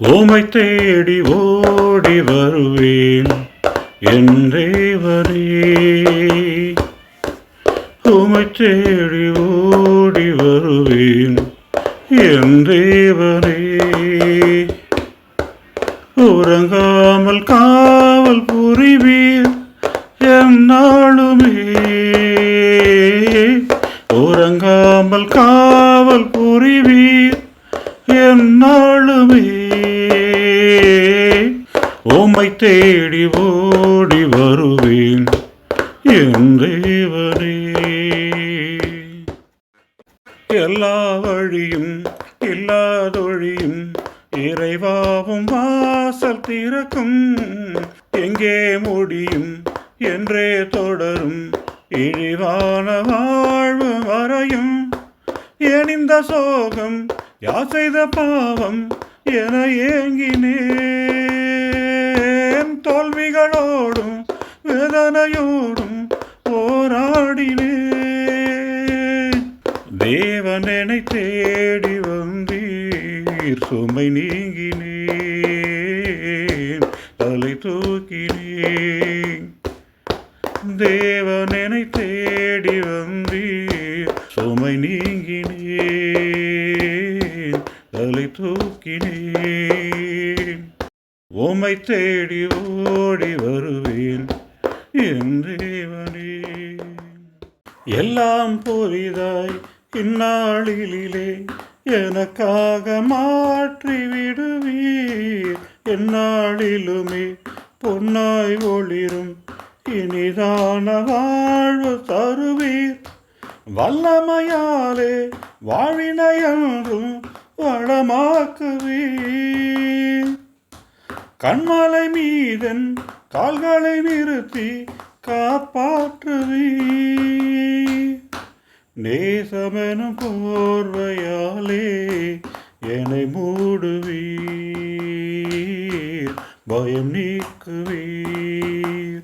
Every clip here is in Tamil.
உமை தேடி ஓடி வருவேன் என் தேவனே உமை தேடி ஓடி வருவேன் என் தேவனே உறங்காமல் காவல் புரிவீர் என்னாலுமே. உறங்காமல் காவல் புரிவீர் என்னாலுமே. உம்மை தேடி ஓடி வருவேன் என் தேவனே. எல்லா வழியும் இல்லாதொழியும் இறைவாவும் வாசல் திறக்கும். எங்கே முடியும் என்றே தொடரும். இழிவான வாழ்வு வரையும் எனிந்த சோகம் யார் செய்த பாவம் என ஏங்கினேன். தோல்விகளோடும் வேதனையோடும் போராடினேன். தேவனனை தேடி வந்தீர். சுமை நீங்கினேன். தலை தூக்கினேன். தேவனனை தேடி வந்தீர். சுமை நீங்கினேன். தூக்கினேன் உமை தேடி ஓடி வருவேன் என்றேவனே எல்லாம் புதிதாய் இந்நாளிலே எனக்காக மாற்றி விடுவீர். எந்நாளிலுமே பொன்னாய் ஒளிரும் இனிதான வாழ்வு தருவீர். வல்லமையாலே வாழினையன்றும் படமாக்குவே கண்மலை மீதன் கால்களை நிறுத்தி காப்பாற்றுவே நேசமெனும் போர்வையாலே என்னை மூடுவீர். பயம் நீக்குவீர்.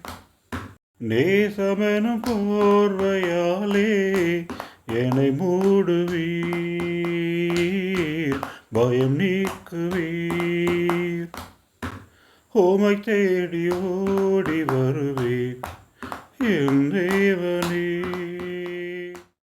நேசமெனும் போர்வையாலே என்னை மூடுவீர். பயம் நீக்குவீர். உமை தேடி ஓடி வருவேன் என் தேவனே